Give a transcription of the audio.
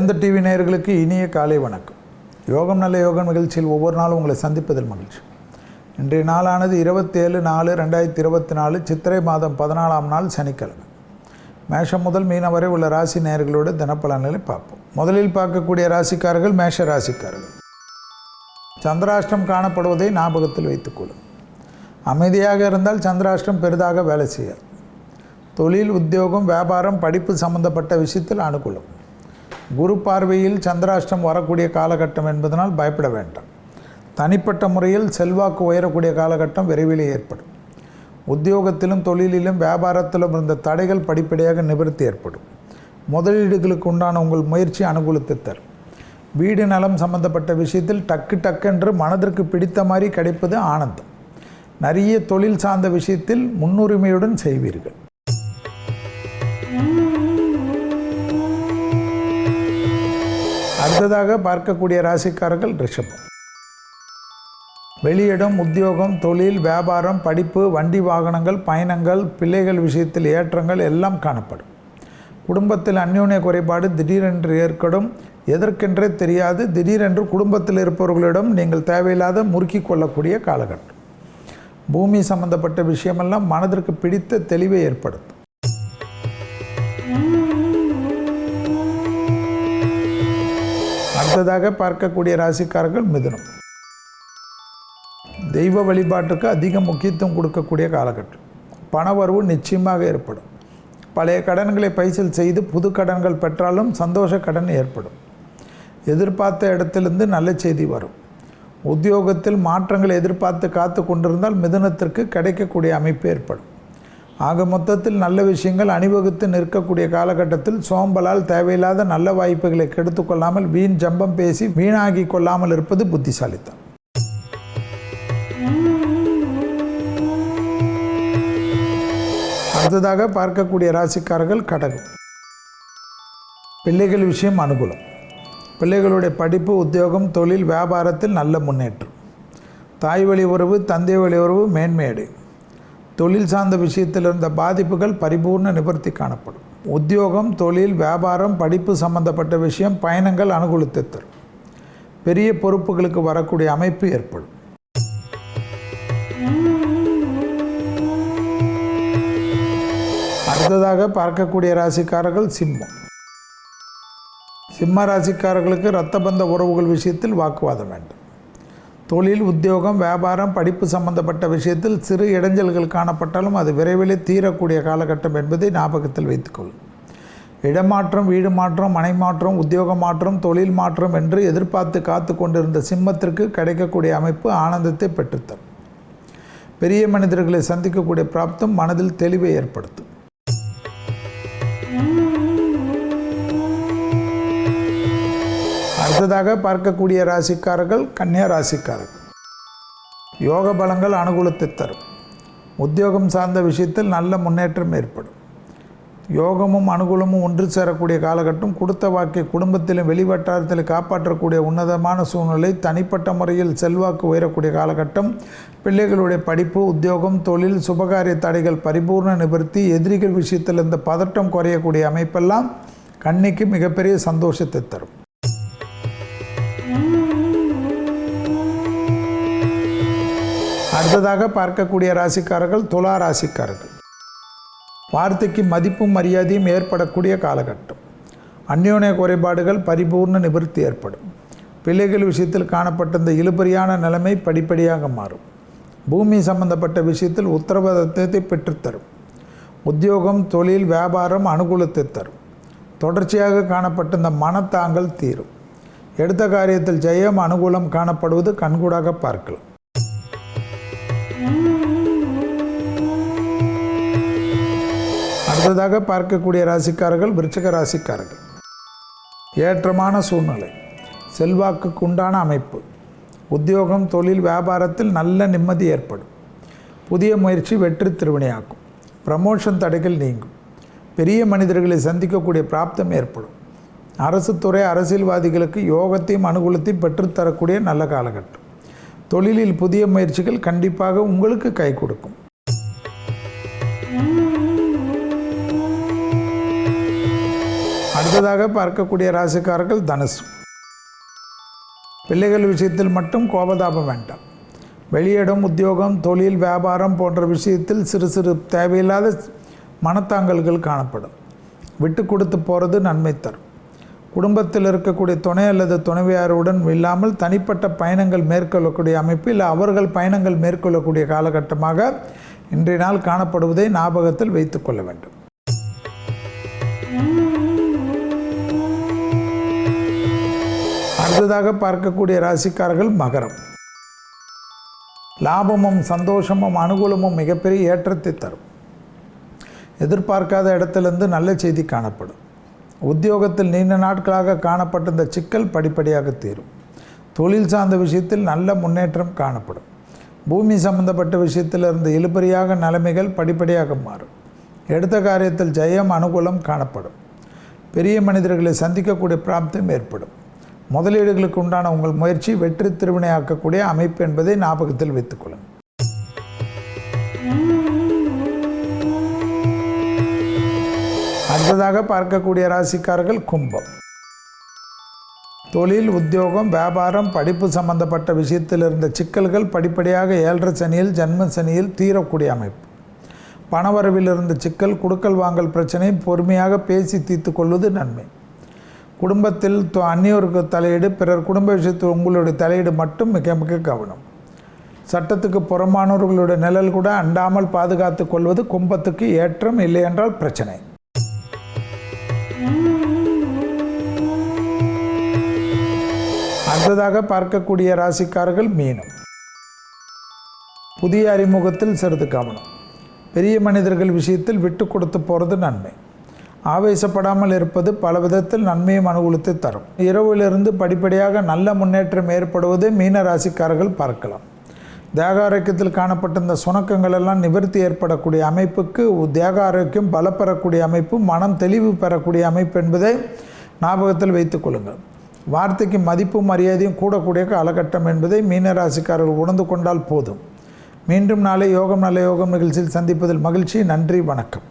வேந்த TV நேயர்களுக்கு இனிய காலை வணக்கம். யோகம் நல்ல யோகம் நிகழ்ச்சியில் ஒவ்வொரு நாளும் உங்களை சந்திப்பதில் மகிழ்ச்சி. இன்றைய நாளானது இருபத்தேழு நாலு ரெண்டாயிரத்தி இருபத்தி நாலு சித்திரை மாதம் பதினாலாம் நாள் சனிக்கிழமை. மேஷம் முதல் மீனம் வரை உள்ள ராசி நேயர்களோட தினப்பலன்களை பார்ப்போம். முதலில் பார்க்கக்கூடிய ராசிக்காரர்கள் மேஷ ராசிக்காரர்கள். சந்திராஷ்டம் காணப்படுவதை ஞாபகத்தில் வைத்துக்கொள்ளும் அமைதியாக இருந்தால் சந்திராஷ்டம் பெரிதாக வேலை செய்யாது. தொழில் உத்தியோகம் வியாபாரம் படிப்பு சம்பந்தப்பட்ட விஷயத்தில் அனுகூலம். குரு பார்வையில் சந்திராஷ்டம் வரக்கூடிய காலகட்டம் என்பதனால் பயப்பட வேண்டாம். தனிப்பட்ட முறையில் செல்வாக்கு உயரக்கூடிய காலகட்டம் விரைவில் ஏற்படும். உத்தியோகத்திலும் தொழிலிலும் வியாபாரத்திலும் இருந்த தடைகள் படிப்படியாக நிவர்த்தி ஏற்படும். முதலீடுகளுக்கு உண்டான உங்கள் முயற்சி அனுகூலத்தை தரும். வீடு நலம் சம்பந்தப்பட்ட விஷயத்தில் டக்கு டக்கென்று மனதிற்கு பிடித்த மாதிரி கிடைப்பது ஆனந்தம். நிறைய தொழில் சார்ந்த விஷயத்தில் முன்னுரிமையுடன் செய்வீர்கள். அடுத்ததாக பார்க்கக்கூடிய ராசிக்காரர்கள் ரிஷபம். வெளியிடம் உத்தியோகம் தொழில் வியாபாரம் படிப்பு வண்டி வாகனங்கள் பயணங்கள் பிள்ளைகள் விஷயத்தில் ஏற்றங்கள் எல்லாம் காணப்படும். குடும்பத்தில் அந்யோன்ய குறைபாடு திடீரென்று ஏற்படும். எதற்கென்றே தெரியாது. திடீரென்று குடும்பத்தில் இருப்பவர்களிடம் நீங்கள் தேவையில்லாத முறுக்கி கொள்ளக்கூடிய காலகட்டம். பூமி சம்பந்தப்பட்ட விஷயமெல்லாம் மனதிற்கு பிடித்த தெளிவை ஏற்படுத்தும். அடுத்ததாக பார்க்கக்கூடிய ராசிக்காரர்கள் மிதுனம். தெய்வ வழிபாட்டுக்கு அதிக முக்கியத்துவம் கொடுக்கக்கூடிய காலகட்டம். பணவரவு நிச்சயமாக ஏற்படும். பழைய கடன்களை பைசல் செய்து புது கடன்கள் பெற்றாலும் சந்தோஷ கடன் ஏற்படும். எதிர்பார்த்த இடத்திலிருந்து நல்ல செய்தி வரும். உத்தியோகத்தில் மாற்றங்களை எதிர்பார்த்து காத்து கொண்டிருந்தால் மிதுனத்திற்கு கிடைக்கக்கூடிய அமைப்பு ஏற்படும். ஆக மொத்தத்தில் நல்ல விஷயங்கள் அணிவகுத்து நிற்கக்கூடிய காலகட்டத்தில் சோம்பலால் தேவையில்லாத நல்ல வாய்ப்புகளை கெடுத்து கொள்ளாமல் வீண் ஜம்பம் பேசி வீணாகி கொள்ளாமல் இருப்பது புத்திசாலித்தம் அடுத்ததாக பார்க்கக்கூடிய ராசிக்காரர்கள் கடகம். பிள்ளைகள் விஷயம் அனுகூலம். பிள்ளைகளுடைய படிப்பு உத்தியோகம் தொழில் வியாபாரத்தில் நல்ல முன்னேற்றம். தாய் வழி உறவு தந்தை வழி உறவு மேன்மையடையும். தொழில் சார்ந்த விஷயத்தில் இருந்த பாதிப்புகள் பரிபூர்ண நிவர்த்தி காணப்படும். உத்தியோகம் தொழில் வியாபாரம் படிப்பு சம்பந்தப்பட்ட விஷயம் பயணங்கள் அனுகூலத்தை தரும். பெரிய பொறுப்புகளுக்கு வரக்கூடிய அமைப்பு ஏற்படும். அடுத்ததாக பார்க்கக்கூடிய ராசிக்காரர்கள் சிம்மம். சிம்ம ராசிக்காரர்களுக்கு இரத்தபந்த உறவுகள் விஷயத்தில் வாக்குவாதம் வேண்டும். தொழில் உத்தியோகம் வியாபாரம் படிப்பு சம்பந்தப்பட்ட விஷயத்தில் சிறு இடைஞ்சல்கள் காணப்பட்டாலும் அது விரைவில் தீரக்கூடிய காலகட்டம் என்பதை ஞாபகத்தில் வைத்துக்கொள்ளும் இடமாற்றம் வீடு மாற்றம் மனை மாற்றம் உத்தியோக மாற்றம் தொழில் மாற்றம் என்று எதிர்பார்த்து காத்து கொண்டிருந்த சிம்மத்திற்கு கிடைக்கக்கூடிய அமைப்பு ஆனந்தத்தை பெற்றுத்தரும். பெரிய மனிதர்களை சந்திக்கக்கூடிய பிராப்தம் மனதில் தெளிவை ஏற்படுத்தும். அடுத்ததாக பார்க்கக்கூடிய ராசிக்காரர்கள் கன்னியா ராசிக்காரர்கள். யோக பலங்கள் அனுகூலத்தை தரும். உத்தியோகம் சார்ந்த விஷயத்தில் நல்ல முன்னேற்றம் ஏற்படும். யோகமும் அனுகூலமும் ஒன்று சேரக்கூடிய காலகட்டம் கொடுத்த வாக்கை குடும்பத்திலும் வெளிவட்டாரத்தில் காப்பாற்றக்கூடிய உன்னதமான சூழ்நிலை தனிப்பட்ட முறையில் செல்வாக்கு உயரக்கூடிய காலகட்டம் பிள்ளைகளுடைய படிப்பு உத்தியோகம் தொழில் சுபகாரிய தடைகள் பரிபூர்ண நிவர்த்தி எதிரிகள் விஷயத்தில் இந்த பதட்டம் குறையக்கூடிய அமைப்பெல்லாம் கண்ணிக்கு மிகப்பெரிய சந்தோஷத்தை தரும். அடுத்ததாக பார்க்கக்கூடிய ராசிக்காரர்கள் துலா ராசிக்காரர்கள். வார்த்தைக்கு மதிப்பும் மரியாதையும் ஏற்படக்கூடிய காலகட்டம். அந்யோன்ய குறைபாடுகள் பரிபூர்ண நிவர்த்தி ஏற்படும். பிள்ளைகள் விஷயத்தில் காணப்பட்ட இந்த இழுபறியான நிலைமை படிப்படியாக மாறும். பூமி சம்பந்தப்பட்ட விஷயத்தில் உத்தரவாதத்தை பெற்றுத்தரும். உத்தியோகம் தொழில் வியாபாரம் அனுகூலத்தை தரும். தொடர்ச்சியாக காணப்பட்ட இந்த மனத்தாங்கல் தீரும். எடுத்த காரியத்தில் ஜெயம் அனுகூலம் காணப்படுவது கண்கூடாக பார்க்கலாம். அடுத்ததாக பார்க்கக்கூடிய ராசிக்காரர்கள் விருச்சக ராசிக்காரர்கள். ஏற்றமான சூழ்நிலை. செல்வாக்குக்கு உண்டான அமைப்பு. உத்தியோகம் தொழில் வியாபாரத்தில் நல்ல நிம்மதி ஏற்படும். புதிய முயற்சி வெற்றி திருவினையாக்கும். ப்ரமோஷன் தடைகள் நீங்கும். பெரிய மனிதர்களை சந்திக்கக்கூடிய பிராப்தம் ஏற்படும். அரசு துறை அரசியல்வாதிகளுக்கு யோகத்தையும் அனுகூலத்தையும் பெற்றுத்தரக்கூடிய நல்ல காலகட்டம். தொழிலில் புதிய முயற்சிகள் கண்டிப்பாக உங்களுக்கு கை கொடுக்கும். அடுத்ததாக பார்க்கக்கூடிய ராசிக்காரர்கள் தனுசு. பிள்ளைகள் விஷயத்தில் மட்டும் கோபதாபம் வேண்டாம். வெளியிடம் உத்தியோகம் தொழில் வியாபாரம் போன்ற விஷயத்தில் சிறு சிறு தேவையில்லாத மனத்தாங்கல்கள் காணப்படும். விட்டு கொடுத்து போகிறது நன்மை தரும். குடும்பத்தில் இருக்கக்கூடிய துணை அல்லது துணைவியாருடன் இல்லாமல் தனிப்பட்ட பயணங்கள் மேற்கொள்ளக்கூடிய அமைப்பு இல்லை அவர்கள் பயணங்கள் மேற்கொள்ளக்கூடிய காலகட்டமாக இன்றைய நாள் காணப்படுவதை ஞாபகத்தில் வைத்துக்கொள்ள வேண்டும். அடுத்ததாக பார்க்கக்கூடிய ராசிக்காரர்கள் மகரம். லாபமும் சந்தோஷமும் அனுகூலமும் மிகப்பெரிய ஏற்றத்தை தரும். எதிர்பார்க்காத இடத்திலிருந்து நல்ல செய்தி காணப்படும். உத்தியோகத்தில் நீண்ட நாட்களாக காணப்பட்ட இந்த சிக்கல் படிப்படியாக தீரும். தொழில் சார்ந்த விஷயத்தில் நல்ல முன்னேற்றம் காணப்படும். பூமி சம்பந்தப்பட்ட விஷயத்தில் இருந்த இழுபறியாக நிலைமைகள் படிப்படியாக மாறும். எடுத்த காரியத்தில் ஜெயம் அனுகூலம் காணப்படும். பெரிய மனிதர்களை சந்திக்கக்கூடிய பிராப்தம் ஏற்படும். முதலீடுகளுக்கு உண்டான உங்கள் முயற்சி வெற்றி திருவினையாக்கக்கூடிய அமைப்பு என்பதை ஞாபகத்தில் வைத்துக்கொள்ளுங்கள் அடுத்ததாக பார்க்கக்கூடிய ராசிக்காரர்கள் கும்பம். தொழில் உத்தியோகம் வியாபாரம் படிப்பு சம்பந்தப்பட்ட விஷயத்தில் இருந்த சிக்கல்கள் படிப்படியாக ஏழரை சனியில் ஜன்ம சனியில் தீரக்கூடிய அமைப்பு. பணவரவில் இருந்த சிக்கல் குடுக்கல் வாங்கல் பிரச்சனை பொறுமையாக பேசி தீர்த்து கொள்வது நன்மை. குடும்பத்தில் தொ- அந்நியோருக்கு தலையீடு பிறர் குடும்ப விஷயத்தில் உங்களுடைய தலையீடு மட்டும் மிக மிக கவனம். சட்டத்துக்கு புறமானவர்களுடைய நிழல் கூட அண்டாமல் பாதுகாத்து கொள்வது கும்பத்துக்கு ஏற்றம் இல்லை என்றால் பிரச்சனை. அடுத்ததாக பார்க்கக்கூடிய ராசிக்காரர்கள் மீனம். புதிய அறிமுகத்தில் சிறிது கவனம். பெரிய மனிதர்கள் விஷயத்தில் விட்டு கொடுத்து போகிறது நன்மை. ஆவேசப்படாமல் இருப்பது பல விதத்தில் நன்மையும் அனுகூலத்தை தரும். இரவிலிருந்து படிப்படியாக நல்ல முன்னேற்றம் ஏற்படுவது மீன ராசிக்காரர்கள் பார்க்கலாம். தேக ஆரோக்கியத்தில் காணப்பட்ட இந்த சுணக்கங்கள் எல்லாம் நிவர்த்தி ஏற்படக்கூடிய அமைப்புக்கு தேக ஆரோக்கியம் பலப்பெறக்கூடிய அமைப்பு மனம் தெளிவு பெறக்கூடிய அமைப்பு என்பதை ஞாபகத்தில் வைத்துக் கொள்ளுங்கள். வார்த்தைக்கு மதிப்பும் மரியாதையும் கூடக்கூடிய காலகட்டம் என்பதை மீன ராசிக்காரர்கள் உணர்ந்து கொண்டால் போதும். மீண்டும் நாளை யோகம் நல்ல யோகம் நிகழ்ச்சியில் சந்திப்பதில் மகிழ்ச்சி. நன்றி வணக்கம்.